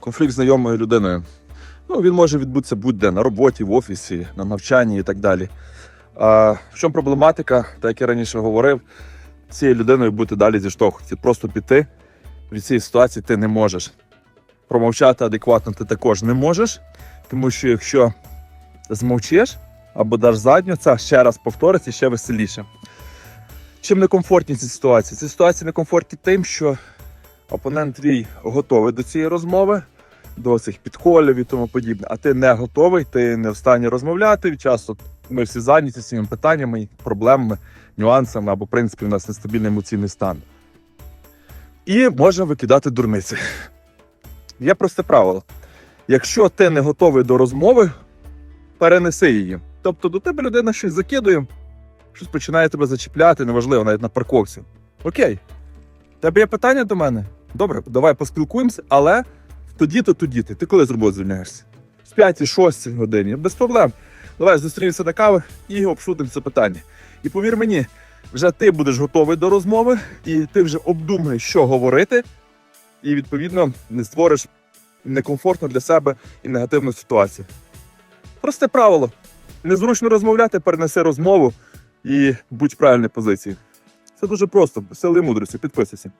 конфлікт знайомою людиною. Ну, він може відбутися будь-де на роботі, в офісі, на навчанні і так далі. А, в чому проблематика, так як я раніше говорив, цією людиною бути далі зіштовхувати. Просто піти від цієї ситуації ти не можеш. Промовчати адекватно ти також не можеш, тому що якщо змовчиш або даш задню, це ще раз повториться ще веселіше. Чим некомфортні ці ситуації? Ці ситуації некомфортні тим, що опонент твій готовий до цієї розмови, до цих підколів і тому подібне, а ти не готовий, ти не в стані розмовляти. Часто ми всі зайняті цими питаннями, проблемами, нюансами або, в принципі, у нас нестабільний емоційний стан. І можна викидати дурниці. Є просте правило. Якщо ти не готовий до розмови, перенеси її. Тобто до тебе людина щось закидує, щось починає тебе зачіпляти, неважливо, навіть на парковці. Окей. В Тебе є питання до мене? Добре, давай поспілкуємося, але тоді-то, тоді-то. Ти коли з роботи звільняєшся? В 5-6 годині, без проблем. Давай зустрінемося на кави і обшутимо це питання. І повір мені, вже ти будеш готовий до розмови, і ти вже обдумаєш, що говорити, і відповідно не створиш некомфортну для себе і негативну ситуацію. Просте правило. Незручно розмовляти, перенеси розмову і будь в правильній позиції. Це дуже просто, сили мудрості, підписуйся.